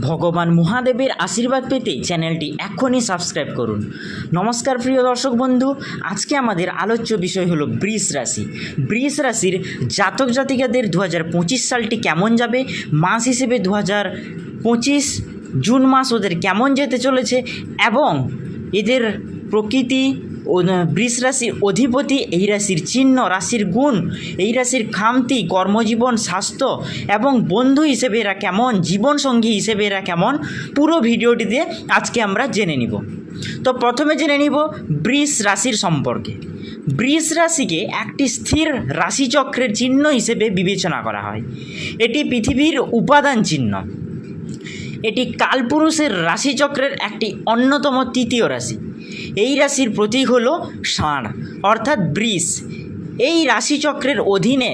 ভগবান মহাদেবের আশীর্বাদ পেতে চ্যানেলটি এখনই সাবস্ক্রাইব করুন। নমস্কার প্রিয় দর্শক বন্ধু, আজকে আমাদের আলোচ্য বিষয় হলো বৃষ রাশি। বৃষ রাশির জাতক জাতিকাদের দু হাজার পঁচিশ সালটি কেমন যাবে? মাস হিসেবে দু জুন মাস ওদের কেমন যেতে চলেছে? এবং এদের প্রকৃতি বৃষ রাশির অধিপতি, এই রাশির চিহ্ন, রাশির গুণ, এই রাশির খামতি, কর্মজীবন, স্বাস্থ্য এবং বন্ধু হিসেবে এরা কেমন, জীবনসঙ্গী হিসেবে এরা কেমন, পুরো ভিডিওটিতে আজকে আমরা জেনে নিব। তো প্রথমে জেনে নিব বৃষ রাশির সম্পর্কে। বৃষ রাশিকে একটি স্থির রাশিচক্রের চিহ্ন হিসেবে বিবেচনা করা হয়। এটি পৃথিবীর উপাদান চিহ্ন। এটি কালপুরুষের রাশিচক্রের একটি অন্যতম তৃতীয় রাশি। এই রাশির প্রতীক হল ষাঁড়, অর্থাৎ বৃষ। এই রাশিচক্রের অধীনে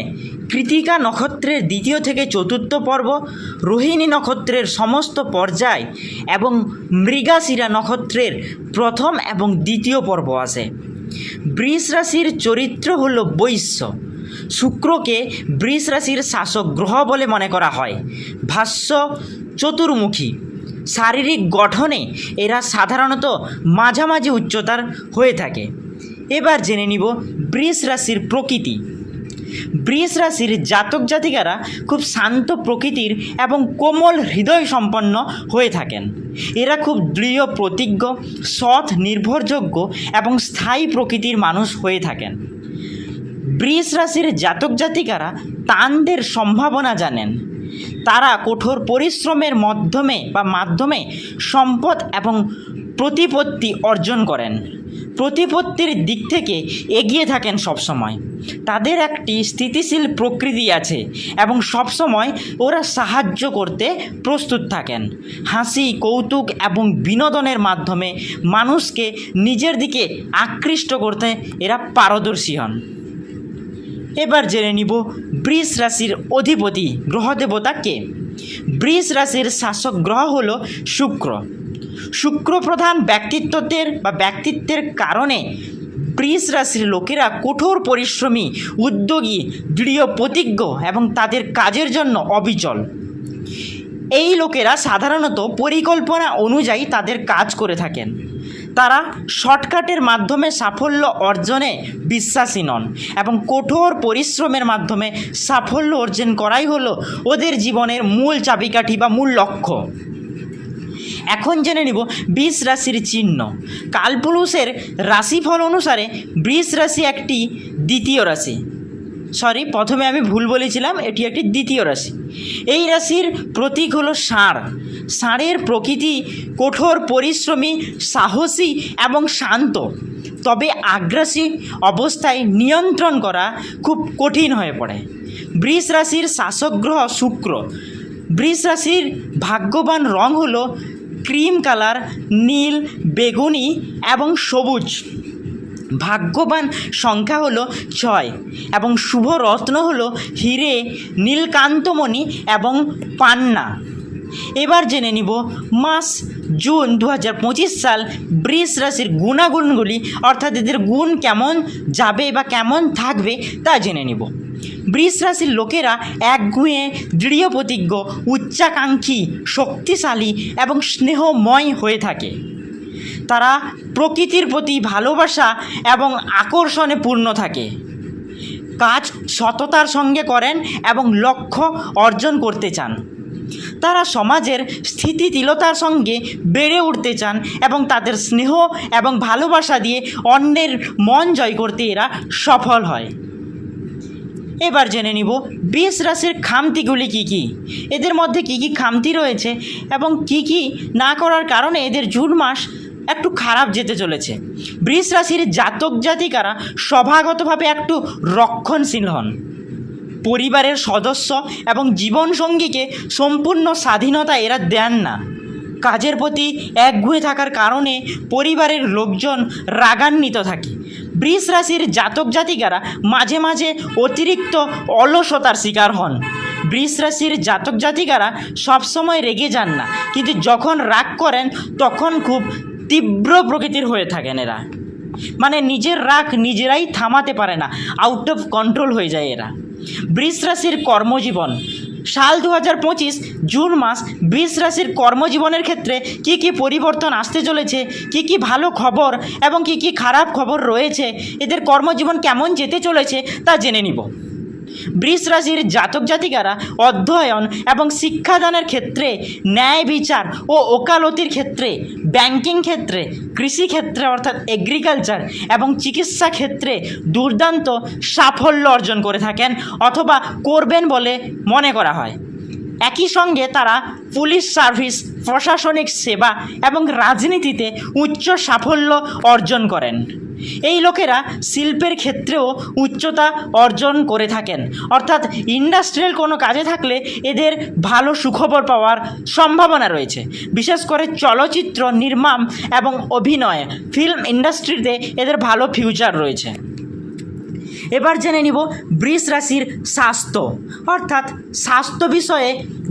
কৃতিকা নক্ষত্রের দ্বিতীয় থেকে চতুর্থ পর্ব, রোহিণী নক্ষত্রের সমস্ত পর্যায় এবং মৃগাশিরা নক্ষত্রের প্রথম এবং দ্বিতীয় পর্ব আসে বৃষ রাশির চরিত্র হল বৈশ্য। শুক্রকে বৃষ রাশির শাসক গ্রহ বলে মনে করা হয়। ভাষ্য, চতুর্মুখী। শারীরিক গঠনে এরা সাধারণত মাঝামাঝি উচ্চতার হয়ে থাকে। এবার জেনে নিব বৃষ রাশির প্রকৃতি। বৃষ রাশির জাতক জাতিকারা খুব শান্ত প্রকৃতির এবং কোমল হৃদয় সম্পন্ন হয়ে থাকেন। এরা খুব দৃঢ়, প্রতিজ্ঞ, সৎ, নির্ভরযোগ্য এবং স্থায়ী প্রকৃতির মানুষ হয়ে থাকেন। বৃষ রাশির জাতক জাতিকারা তানদের সম্ভাবনা জানেন। তারা কঠোর পরিশ্রমের মাধ্যমে বা মাধ্যমে সম্পদ এবং প্রতিপত্তি অর্জন করেন। প্রতিপত্তির দিক থেকে এগিয়ে থাকেন সবসময়। তাদের একটি স্থিতিশীল প্রকৃতি আছে এবং সবসময় ওরা সাহায্য করতে প্রস্তুত থাকেন। হাসি, কৌতুক এবং বিনোদনের মাধ্যমে মানুষকে নিজের দিকে আকৃষ্ট করতে এরা পারদর্শী হন। এবার জেনে নিব বৃষ রাশির অধিপতি গ্রহদেবতা কে। বৃষ রাশির শাসক গ্রহ হল শুক্র। শুক্র প্রধান ব্যক্তিত্বের বা ব্যক্তিত্বের কারণে বৃষ রাশির লোকেরা কঠোর পরিশ্রমী, উদ্যোগী, দৃঢ় প্রতিজ্ঞ এবং তাদের কাজের জন্য অবিচল। এই লোকেরা সাধারণত পরিকল্পনা অনুযায়ী তাদের কাজ করে থাকেন। তারা শর্টকাটের মাধ্যমে সাফল্য অর্জনে বিশ্বাসী নন এবং কঠোর পরিশ্রমের মাধ্যমে সাফল্য অর্জন করাই হলো ওদের জীবনের মূল চাবিকাঠি বা মূল লক্ষ্য। এখন জেনে নিব বৃষ রাশির চিহ্ন। কালপুরুষের রাশিফল অনুসারে বৃষ রাশি একটি দ্বিতীয় রাশি। সরি প্রথমে আমি ভুল বলেছিলাম, এটি একটি দ্বিতীয় রাশি। এই রাশির প্রতীক হলো ষাঁড় ষাঁড়ের প্রকৃতি কঠোর পরিশ্রমী, সাহসী এবং শান্ত। তবে আগ্রাসী অবস্থায় নিয়ন্ত্রণ করা খুব কঠিন হয়ে পড়ে। বৃষ রাশির শাসক গ্রহ শুক্র। বৃষ রাশির ভাগ্যবান রং হলো ক্রিম কালার, নীল, বেগুনি এবং সবুজ। ভাগ্যবান সংখ্যা হলো ছয় এবং শুভ রত্ন হলো হিরে, নীলকান্তমণি এবং পান্না। এবার জেনে নিব মাস জুন দু হাজার পঁচিশ সাল বৃষ রাশির গুণাগুণগুলি, অর্থাৎ এদের গুণ কেমন যাবে বা কেমন থাকবে তা জেনে নিব। বৃষ রাশির লোকেরা একগুঁয়ে দৃঢ় প্রতিজ্ঞ উচ্চাকাঙ্ক্ষী, শক্তিশালী এবং স্নেহময় হয়ে থাকে। তারা প্রকৃতির প্রতি ভালোবাসা এবং আকর্ষণে পূর্ণ থাকে। কাজ সততার সঙ্গে করেন এবং লক্ষ্য অর্জন করতে চান। তারা সমাজের স্থিতিশীলতার সঙ্গে বেড়ে উঠতে চান এবং তাদের স্নেহ এবং ভালোবাসা দিয়ে অন্যের মন জয় করতে এরা সফল হয়। এবার জেনে নিব, বৃষ রাশির খামতিগুলি কি কি? এদের মধ্যে কি কি খামতি রয়েছে এবং কি কি না করার কারণে এদের জুন মাস একটু খারাপ যেতে চলেছে। বৃষ রাশির জাতক জাতিকারা স্বভাগতভাবে একটু রক্ষণশীল হন। পরিবারের সদস্য এবং জীবনসঙ্গীকে সম্পূর্ণ স্বাধীনতা এরা দেন না। কাজের প্রতি একগুঁয়ে থাকার কারণে পরিবারের লোকজন রাগান্বিত থাকে। বৃষ রাশির জাতক জাতিকারা মাঝে মাঝে অতিরিক্ত অলসতার শিকার হন। বৃষ রাশির জাতক জাতিকারা সবসময় রেগে যান না, কিন্তু যখন রাগ করেন, তখন খুব তীব্র প্রকৃতির হয়ে থাকেন এরা। মানে নিজের রাগ নিজেরাই থামাতে পারে না আউট অফ কন্ট্রোল হয়ে যায় এরা। বৃষ রাশির কর্মজীবন। সাল দু হাজার পঁচিশ, জুন মাস, বৃষ রাশির কর্মজীবনের ক্ষেত্রে কি কি পরিবর্তন আসতে চলেছে, কি কি ভালো খবর এবং কি কি খারাপ খবর রয়েছে, এদের কর্মজীবন কেমন যেতে চলেছে তা জেনে নিব। বৃষ জাতক জাতিকারা অধ্যয়ন এবং শিক্ষাদানের ক্ষেত্রে, ন্যায় বিচার ও ওকালতির ক্ষেত্রে, ব্যাংকিং ক্ষেত্রে, কৃষি ক্ষেত্রে অর্থাৎ এগ্রিকালচার এবং চিকিৎসা ক্ষেত্রে দুর্দান্ত সাফল্য অর্জন করে থাকেন অথবা করবেন বলে মনে করা হয়। একই সঙ্গে তারা পুলিশ সার্ভিস, প্রশাসনিক সেবা এবং রাজনীতিতে উচ্চ সাফল্য অর্জন করেন। এই লোকেরা শিল্পের ক্ষেত্রেও উচ্চতা অর্জন করে থাকেন। অর্থাৎ ইন্ডাস্ট্রিয়াল কোনো কাজে থাকলে এদের ভালো সুখবর পাওয়ার সম্ভাবনা রয়েছে। বিশেষ করে চলচ্চিত্র, নির্মাণ এবং অভিনয় ফিল্ম ইন্ডাস্ট্রিতে এদের ভালো ফিউচার রয়েছে। এবার জেনে নিব বৃষ রাশির স্বাস্থ্য। অর্থাৎ স্বাস্থ্য বিষয়ে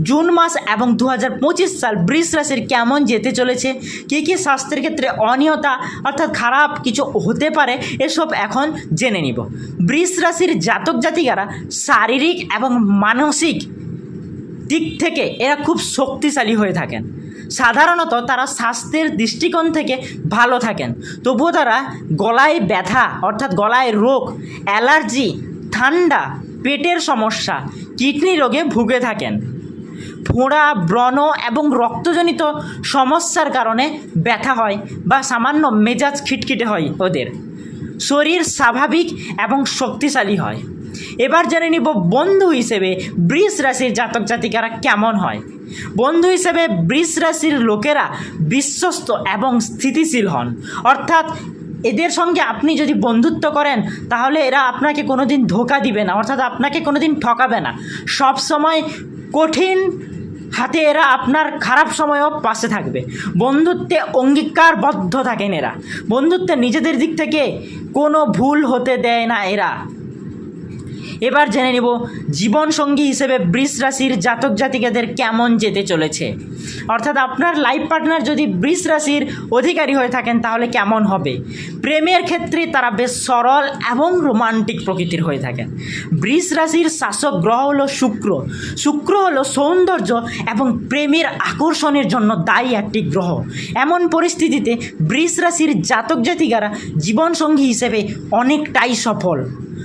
জুন মাস এবং দু হাজার পঁচিশ সাল বৃষ রাশির কেমন যেতে চলেছে, কী কী স্বাস্থ্যের ক্ষেত্রে অনিয়তা অর্থাৎ খারাপ কিছু হতে পারে, এসব এখন জেনে নিব। বৃষ রাশির জাতক জাতিকারা শারীরিক এবং মানসিক দিক থেকে এরা খুব শক্তিশালী হয়ে থাকেন। সাধারণত তারা স্বাস্থ্যের দৃষ্টিকোণ থেকে ভালো থাকেন। তবুও তারা গলায় ব্যথা, অর্থাৎ গলায় রোগ, অ্যালার্জি, ঠান্ডা, পেটের সমস্যা, কিডনি রোগে ভুগে থাকেন। ফোঁড়া, ব্রণ এবং রক্তজনিত সমস্যার কারণে ব্যথা হয় বা সামান্য মেজাজ খিটখিটে হয় ওদের। শরীর স্বাভাবিক এবং শক্তিশালী হয়। এবার জেনে নিব বন্ধু হিসেবে বৃষ রাশির জাতক জাতিকারা কেমন হয়। বন্ধু হিসেবে বৃষ রাশির লোকেরা বিশ্বস্ত এবং স্থিতিশীল হন। অর্থাৎ এদের সঙ্গে আপনি যদি বন্ধুত্ব করেন, তাহলে এরা আপনাকে কোনোদিন ধোকা দিবে না, অর্থাৎ আপনাকে কোনোদিন ঠকাবে না। সব সময় কঠিন হাতে এরা আপনার খারাপ সময়ও পাশে থাকবে। বন্ধুত্বে অঙ্গীকারবদ্ধ থাকেন এরা। বন্ধুত্বে নিজেদের দিক থেকে কোনো ভুল হতে দেয় না এরা। এবার জেনে নেব জীবনসঙ্গী হিসেবে বৃষ রাশির জাতক জাতিকাদের কেমন যেতে চলেছে। অর্থাৎ আপনার লাইফ পার্টনার যদি বৃষ রাশির অধিকারী হয়ে থাকেন, তাহলে কেমন হবে? প্রেমের ক্ষেত্রে তারা বেশ সরল এবং রোমান্টিক প্রকৃতির হয়ে থাকেন। বৃষ রাশির শাসক গ্রহ হলো শুক্র। শুক্র হলো সৌন্দর্য এবং প্রেমের আকর্ষণের জন্য দায়ী একটি গ্রহ। এমন পরিস্থিতিতে বৃষ রাশির জাতক জাতিকারা জীবনসঙ্গী হিসেবে অনেকটাই সফল।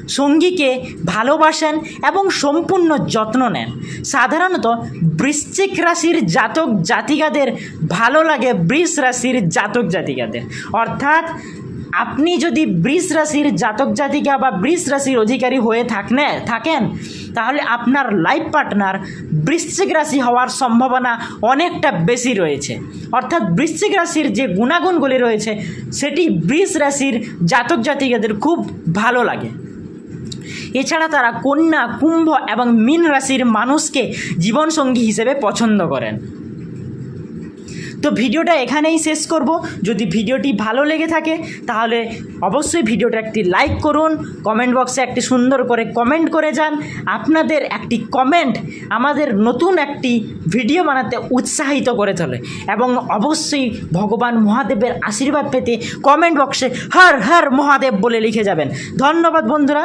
সঙ্গীকে ভালোবাসেন এবং সম্পূর্ণ যত্ন নেন। সাধারণত বৃশ্চিক রাশির জাতক জাতিকাদের ভালো লাগে বৃষ রাশির জাতক জাতিকাদের। অর্থাৎ আপনি যদি বৃষ রাশির জাতক জাতিকা বা বৃষ রাশির অধিকারী হয়ে থাকনে, থাকেন, তাহলে আপনার লাইফ পার্টনার বৃশ্চিক রাশি হওয়ার সম্ভাবনা অনেকটা বেশি রয়েছে। অর্থাৎ বৃশ্চিক রাশির যে গুণাগুণগুলি রয়েছে, সেটি বৃষ রাশির জাতক জাতিকাদের খুব ভালো লাগে। এছাড়া তারা কন্যা, কুম্ভ এবং মীন রাশির মানুষকে জীবনসঙ্গী হিসেবে পছন্দ করেন। তো ভিডিওটা এখানেই শেষ করব। যদি ভিডিওটি ভালো লেগে থাকে, তাহলে অবশ্যই ভিডিওটা একটি লাইক করুন, কমেন্ট বক্সে একটি সুন্দর করে কমেন্ট করে যান। আপনাদের একটি কমেন্ট আমাদের নতুন একটি ভিডিও বানাতে উৎসাহিত করে তোলে এবং অবশ্যই ভগবান মহাদেবের আশীর্বাদ পেতে কমেন্ট বক্সে হর হর মহাদেব বলে লিখে যাবেন। ধন্যবাদ বন্ধুরা